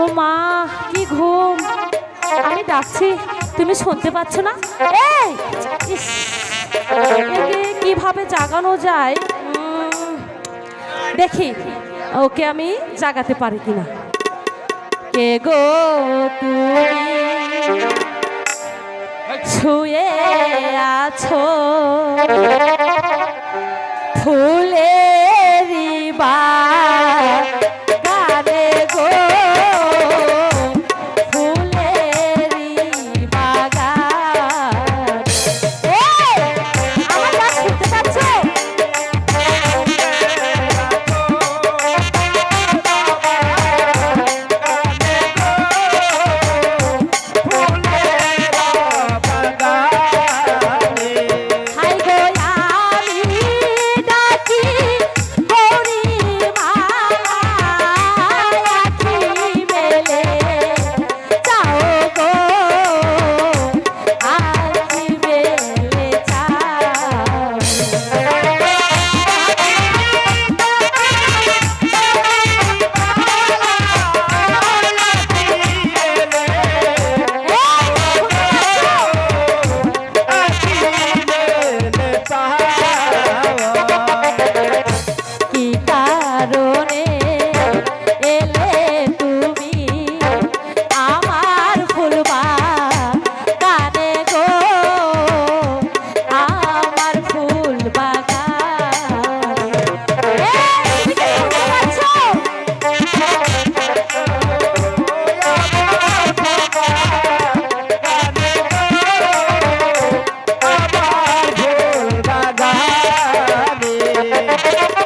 ও মা, কি ঘুম? আমি ডাকছি, তুমি শুনতে পাচ্ছ না? কীভাবে জাগানো যায়? দেখি, ওকে আমি জাগাতে পারি কিনা? কে গো তুমি শুয়ে আছো? ফুল Thank you.